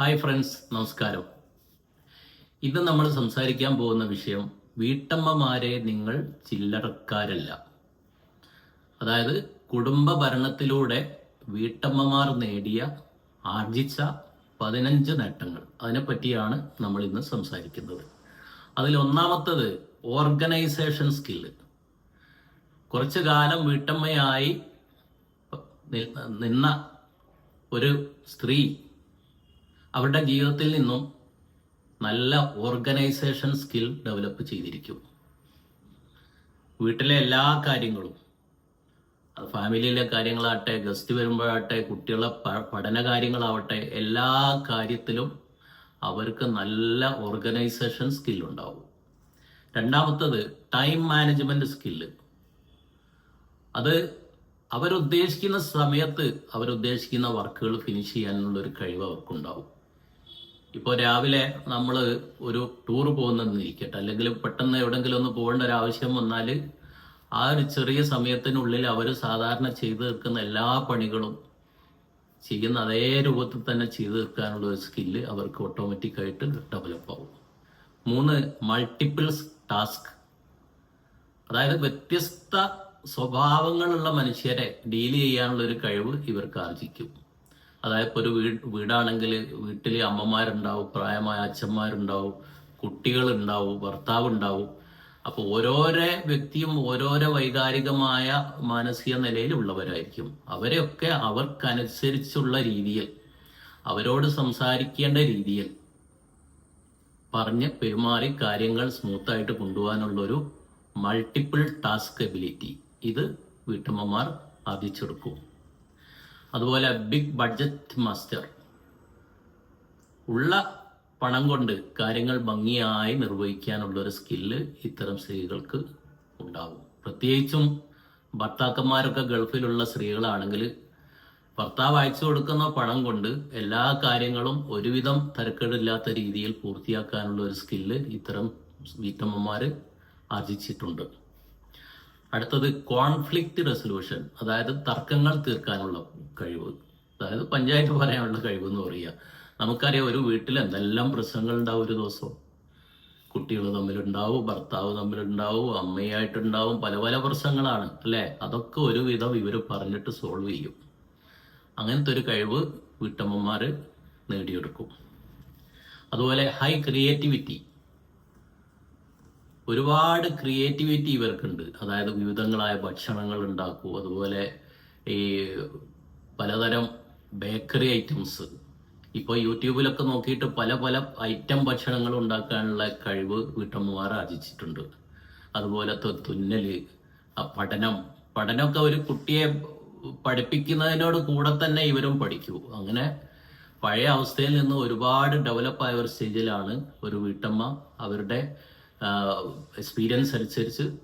Hi friends നമസ്കാരം. ഇന്ന് നമ്മൾ സംസാരിക്കാൻ പോകുന്ന വിഷയം വീട്ടമ്മമാരെ നിങ്ങൾ ചില്ലറക്കാരല്ല. അതായത് കുടുംബ ഭരണത്തിലൂടെ വീട്ടമ്മമാർ നേടിയ ആർജിച്ച പതിനഞ്ച് നേട്ടങ്ങൾ. അതിനെപ്പറ്റിയാണ് നമ്മൾ ഇന്ന് സംസാരിക്കുന്നത്. അതിൽ ഒന്നാമത്തത് ഓർഗനൈസേഷൻ സ്കില്ല്. കുറച്ചു കാലം വീട്ടമ്മയായി നിന്ന ഒരു സ്ത്രീ അവരുടെ ജീവിതത്തിൽ നിന്നും നല്ല ഓർഗനൈസേഷൻ സ്കിൽ ഡെവലപ്പ് ചെയ്തിരിക്കും. വീട്ടിലെ എല്ലാ കാര്യങ്ങളും അത് ഫാമിലിയിലെ കാര്യങ്ങളാവട്ടെ ഗസ്റ്റ് വരുമ്പോഴാട്ടെ കുട്ടികളുടെ പഠന കാര്യങ്ങളാവട്ടെ എല്ലാ കാര്യത്തിലും അവർക്ക് നല്ല ഓർഗനൈസേഷൻ സ്കിൽ ഉണ്ടാവും. രണ്ടാമത്തത് ടൈം മാനേജ്മെന്റ് സ്കില്ല്. അത് അവരുദ്ദേശിക്കുന്ന സമയത്ത് അവരുദ്ദേശിക്കുന്ന വർക്കുകൾ ഫിനിഷ് ചെയ്യാനുള്ള ഒരു കഴിവ് അവർക്കുണ്ടാവും. ഇപ്പോൾ രാവിലെ നമ്മൾ ഒരു ടൂർ പോകുന്നെന്ന് ഇരിക്കട്ടെ അല്ലെങ്കിൽ പെട്ടെന്ന് എവിടെങ്കിലും ഒന്ന് പോകേണ്ട ഒരു ആവശ്യം വന്നാൽ ആ ഒരു ചെറിയ സമയത്തിനുള്ളിൽ അവർ സാധാരണ ചെയ്തു തീർക്കുന്ന എല്ലാ പണികളും ചെയ്യുന്ന അതേ രൂപത്തിൽ തന്നെ ചെയ്തു തീർക്കാനുള്ള ഒരു സ്കില്ല് അവർക്ക് ഓട്ടോമാറ്റിക്കായിട്ട് ഡെവലപ്പ് ആവും. മൂന്ന് മൾട്ടിപ്പിൾ ടാസ്ക് അതായത് വ്യത്യസ്ത സ്വഭാവങ്ങളുള്ള മനുഷ്യരെ ഡീൽ ചെയ്യാനുള്ള ഒരു കഴിവ് ഇവർക്ക് ആർജിക്കും. അതായത് ഇപ്പോൾ ഒരു വീട് വീടാണെങ്കിൽ വീട്ടിൽ അമ്മമാരുണ്ടാവും പ്രായമായ അച്ഛന്മാരുണ്ടാവും കുട്ടികളുണ്ടാവും ഭർത്താവ് ഉണ്ടാവും അപ്പോൾ ഓരോരോ വ്യക്തിയും ഓരോരോ വൈകാരികമായ മാനസിക നിലയിലുള്ളവരായിരിക്കും. അവരെയൊക്കെ അവർക്കനുസരിച്ചുള്ള രീതിയിൽ അവരോട് സംസാരിക്കേണ്ട രീതിയിൽ പറഞ്ഞ് പെരുമാറി കാര്യങ്ങൾ സ്മൂത്തായിട്ട് കൊണ്ടുപോകാനുള്ളൊരു മൾട്ടിപ്പിൾ ടാസ്ക് എബിലിറ്റി ഇത് വീട്ടമ്മമാർ ആർജിച്ചെടുക്കും അതുപോലെ ബിഗ് ബഡ്ജറ്റ് മാസ്റ്റർ ഉള്ള പണം കൊണ്ട് കാര്യങ്ങൾ ഭംഗിയായി നിർവഹിക്കാനുള്ള ഒരു സ്കില്ല് ഇത്തരം സ്ത്രീകൾക്ക് ഉണ്ടാകും. പ്രത്യേകിച്ചും ഭർത്താക്കന്മാരൊക്കെ ഗൾഫിലുള്ള സ്ത്രീകളാണെങ്കിൽ ഭർത്താവ് അയച്ചു കൊടുക്കുന്ന പണം കൊണ്ട് എല്ലാ കാര്യങ്ങളും ഒരുവിധം തരക്കേടില്ലാത്ത രീതിയിൽ പൂർത്തിയാക്കാനുള്ള ഒരു സ്കില്ല് ഇത്തരം വീട്ടമ്മമാർ ആർജിച്ചിട്ടുണ്ട്. അടുത്തത് കോൺഫ്ലിക്റ്റ് റെസൊല്യൂഷൻ അതായത് തർക്കങ്ങൾ തീർക്കാനുള്ള കഴിവ്. അതായത് പഞ്ചായത്ത് പറയാനുള്ള കഴിവ് എന്ന് പറയുക. നമുക്കറിയാം ഒരു വീട്ടിൽ എന്തെല്ലാം പ്രശ്നങ്ങൾ ഉണ്ടാവും ഒരു ദിവസം. കുട്ടികൾ തമ്മിലുണ്ടാവും ഭർത്താവ് തമ്മിലുണ്ടാവും അമ്മയായിട്ടുണ്ടാവും പല പല പ്രശ്നങ്ങളാണ് അല്ലേ? അതൊക്കെ ഒരുവിധം ഇവർ പറഞ്ഞിട്ട് സോൾവ് ചെയ്യും. അങ്ങനത്തെ ഒരു കഴിവ് വീട്ടമ്മമാർ നേടിയെടുക്കും. അതുപോലെ ഹൈ ക്രിയേറ്റിവിറ്റി ഒരുപാട് ക്രിയേറ്റിവിറ്റി ഇവർക്കുണ്ട്. അതായത് വിവിധങ്ങളായ ഭക്ഷണങ്ങൾ ഉണ്ടാക്കും. അതുപോലെ ഈ പലതരം ബേക്കറി ഐറ്റംസ്. ഇപ്പോൾ യൂട്യൂബിലൊക്കെ നോക്കിയിട്ട് പല പല ഐറ്റം ഭക്ഷണങ്ങൾ ഉണ്ടാക്കാനുള്ള കഴിവ് വീട്ടമ്മമാർ ആർജിച്ചിട്ടുണ്ട്. അതുപോലെ തുന്നൽ പഠനം. പഠനമൊക്കെ ഒരു കുട്ടിയെ പഠിപ്പിക്കുന്നതിനോട് കൂടെ തന്നെ ഇവരും പഠിക്കൂ. അങ്ങനെ പഴയ അവസ്ഥയിൽ നിന്ന് ഒരുപാട് ഡെവലപ്പായ ഒരു സ്റ്റേജിലാണ് ഒരു വീട്ടമ്മ അവരുടെ എക്സ്പീരിയൻസ് അനുസരിച്ച്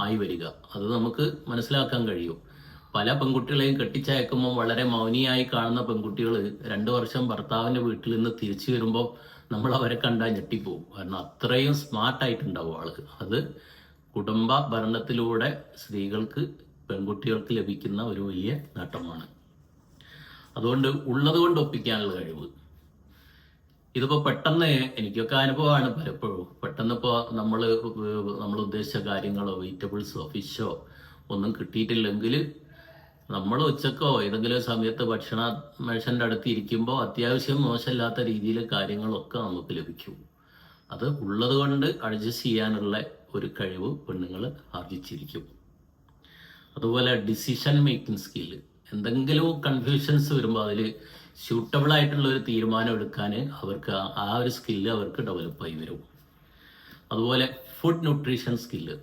ആയി വരിക. അത് നമുക്ക് മനസ്സിലാക്കാൻ കഴിയും. പല പെൺകുട്ടികളെയും കെട്ടിച്ചയക്കുമ്പോൾ വളരെ മൗനിയായി കാണുന്ന പെൺകുട്ടികൾ രണ്ടു വർഷം ഭർത്താവിന്റെ വീട്ടിൽ നിന്ന് തിരിച്ചു വരുമ്പോൾ നമ്മൾ അവരെ കണ്ടാൽ ഞെട്ടിപ്പോവും. കാരണം അത്രയും സ്മാർട്ടായിട്ടുണ്ടാവും ആൾ. അത് കുടുംബ ഭരണത്തിലൂടെ സ്ത്രീകൾക്ക് പെൺകുട്ടികൾക്ക് ലഭിക്കുന്ന ഒരു വലിയ നേട്ടമാണ്. അതുകൊണ്ട് ഉള്ളത് കൊണ്ട് ഒപ്പിക്കാനുള്ള കഴിവ്. ഇതിപ്പോ പെട്ടെന്ന് എനിക്കൊക്കെ അനുഭവമാണ് പലപ്പോഴും. പെട്ടെന്ന് ഇപ്പോ നമ്മൾ നമ്മൾ ഉദ്ദേശിച്ച കാര്യങ്ങളോ വെജിറ്റബിൾസോ ഫിഷോ ഒന്നും കിട്ടിയിട്ടില്ലെങ്കിൽ നമ്മൾ ഉച്ചക്കോ ഏതെങ്കിലും സമയത്ത് ഭക്ഷണ മേശന്റെ അടുത്ത് ഇരിക്കുമ്പോൾ അത്യാവശ്യം മോശമില്ലാത്ത രീതിയിൽ കാര്യങ്ങളൊക്കെ നമുക്ക് ലഭിക്കും. അത് ഉള്ളത് കൊണ്ട് അഡ്ജസ്റ്റ് ചെയ്യാനുള്ള ഒരു കഴിവ് പെണ്ണുങ്ങൾ ആർജിച്ചിരിക്കും. അതുപോലെ ഡിസിഷൻ മേക്കിംഗ് സ്കില്ല് എന്തെങ്കിലും കൺഫ്യൂഷൻസ് വരുമ്പോൾ അതിൽ സ്യൂട്ടബിൾ ആയിട്ടുള്ള ഒരു തീരുമാനം എടുക്കാൻ അവർക്ക് ആ- ഒരു സ്കില്ല് അവർക്ക് ഡെവലപ്പായി വരും. അതുപോലെ ഫുഡ് ന്യൂട്രീഷൻ സ്കില്ല്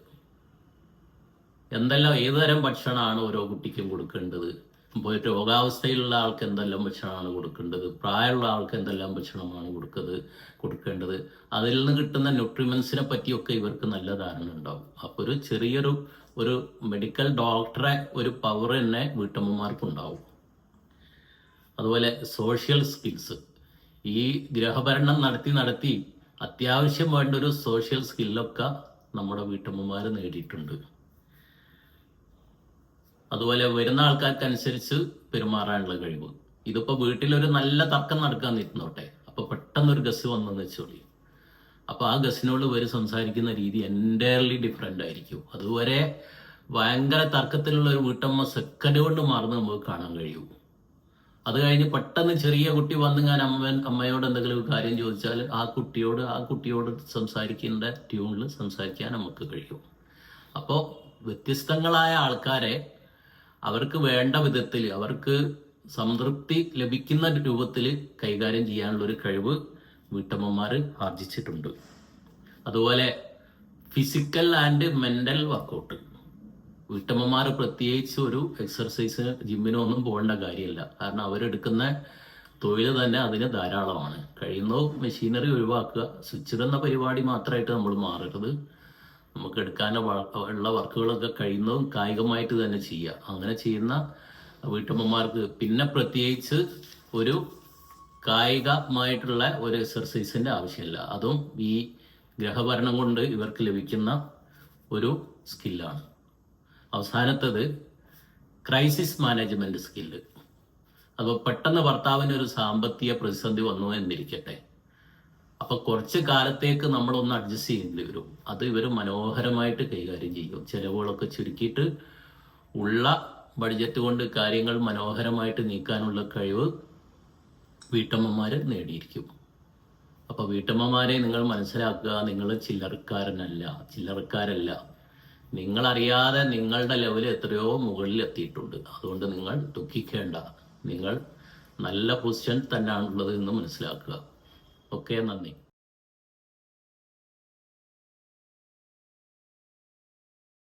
എന്തെല്ലാം ഏതുതരം ഭക്ഷണമാണ് ഓരോ കുട്ടിക്കും കൊടുക്കേണ്ടത്? ഇപ്പോൾ രോഗാവസ്ഥയിലുള്ള ആൾക്ക് എന്തെല്ലാം ഭക്ഷണമാണ് കൊടുക്കേണ്ടത്? പ്രായമുള്ള ആൾക്ക് എന്തെല്ലാം ഭക്ഷണമാണ് കൊടുക്കുന്നത് കൊടുക്കേണ്ടത്? അതിൽ നിന്ന് കിട്ടുന്ന ന്യൂട്രിമെൻസിനെ പറ്റിയൊക്കെ ഇവർക്ക് നല്ല ധാരണ ഉണ്ടാവും. അപ്പോൾ ഒരു ചെറിയൊരു ഒരു മെഡിക്കൽ ഡോക്ടറെ ഒരു പവർ തന്നെ വീട്ടമ്മമാർക്കുണ്ടാവും. അതുപോലെ സോഷ്യൽ സ്കിൽസ് ഈ ഗ്രഹഭരണം നടത്തി നടത്തി അത്യാവശ്യം വേണ്ട ഒരു സോഷ്യൽ സ്കില്ലൊക്കെ നമ്മുടെ വീട്ടമ്മമാർ നേടിയിട്ടുണ്ട്. അതുപോലെ വരുന്ന ആൾക്കാർക്കനുസരിച്ച് പെരുമാറാനുള്ള കഴിവ്. ഇതിപ്പോ വീട്ടിലൊരു നല്ല തർക്കം നടക്കാൻ നിൽക്കുന്നോട്ടെ പെട്ടെന്നൊരു ഗസ് വന്നെന്ന് വെച്ചോളി. അപ്പോൾ ആ ഗസിനോട് ഇവർ സംസാരിക്കുന്ന രീതി എന്റയർലി ഡിഫറെന്റ് ആയിരിക്കും. അതുവരെ ഭയങ്കര തർക്കത്തിലുള്ള ഒരു വീട്ടമ്മ സെക്കൻഡ് കൊണ്ട് മാറുന്നത് നമുക്ക് കാണാൻ കഴിയും. അത് കഴിഞ്ഞ് പെട്ടെന്ന് ചെറിയ കുട്ടി വന്ന് ഞാൻ അമ്മ അമ്മയോട് എന്തെങ്കിലും കാര്യം ചോദിച്ചാൽ ആ കുട്ടിയോട് ആ കുട്ടിയോട് സംസാരിക്കേണ്ട ട്യൂണിൽ സംസാരിക്കാൻ നമുക്ക് കഴിയും. അപ്പോൾ വ്യത്യസ്തങ്ങളായ ആൾക്കാരെ അവർക്ക് വേണ്ട വിധത്തിൽ അവർക്ക് സംതൃപ്തി ലഭിക്കുന്ന രൂപത്തിൽ കൈകാര്യം ചെയ്യാനുള്ള ഒരു കഴിവ് വീട്ടമ്മമാർ ആർജിച്ചിട്ടുണ്ട്. അതുപോലെ ഫിസിക്കൽ ആൻഡ് മെന്റൽ വർക്കൗട്ട് വീട്ടമ്മമാർ പ്രത്യേകിച്ച് ഒരു എക്സർസൈസിന് ജിമ്മിനോ ഒന്നും പോകേണ്ട കാര്യമില്ല. കാരണം അവരെടുക്കുന്ന തൊഴിൽ തന്നെ അതിന് ധാരാളമാണ്. കഴിയുന്നോ മെഷീനറി ഒഴിവാക്കുക സ്വിച്ച് എന്ന പരിപാടി മാത്രമായിട്ട് നമ്മൾ മാറരുത്. നമുക്ക് എടുക്കാൻ ഉള്ള വർക്കുകളൊക്കെ കഴിയുന്നതും കായികമായിട്ട് തന്നെ ചെയ്യുക. അങ്ങനെ ചെയ്യുന്ന വീട്ടമ്മമാർക്ക് പിന്നെ പ്രത്യേകിച്ച് ഒരു കായികമായിട്ടുള്ള ഒരു എക്സർസൈസിന്റെ ആവശ്യമില്ല. അതും ഈ ഗ്രഹഭരണം കൊണ്ട് ഇവർക്ക് ലഭിക്കുന്ന ഒരു സ്കില്ലാണ് അവസാനത്തത് ക്രൈസിസ് മാനേജ്മെന്റ് സ്കില്ല്. അപ്പോൾ പെട്ടെന്ന് ഭർത്താവിന് ഒരു സാമ്പത്തിക പ്രതിസന്ധി വന്നു എന്നിരിക്കട്ടെ. അപ്പൊ കുറച്ച് കാലത്തേക്ക് നമ്മളൊന്ന് അഡ്ജസ്റ്റ് ചെയ്യേണ്ടി വരും. അത് ഇവർ മനോഹരമായിട്ട് കൈകാര്യം ചെയ്യും. ചെലവുകളൊക്കെ ചുരുക്കിയിട്ട് ഉള്ള ബഡ്ജറ്റ് കൊണ്ട് കാര്യങ്ങൾ മനോഹരമായിട്ട് നീക്കാനുള്ള കഴിവ് വീട്ടമ്മമാർ നേടിയിരിക്കും. അപ്പൊ വീട്ടമ്മമാരെ നിങ്ങൾ മനസ്സിലാക്കുക നിങ്ങൾ ചില്ലറക്കാരനല്ല ചില്ലറക്കാരല്ല. നിങ്ങൾ അറിയാതെ നിങ്ങളുടെ ലെവൽ എത്രയോ മുകളിൽ എത്തിയിട്ടുണ്ട് അതുകൊണ്ട് നിങ്ങൾ ദുഃഖിക്കേണ്ട. നിങ്ങൾ നല്ല പൊസിഷൻ തന്നെയാണുള്ളത് എന്ന് മനസ്സിലാക്കുക. ഓക്കെ നന്ദി.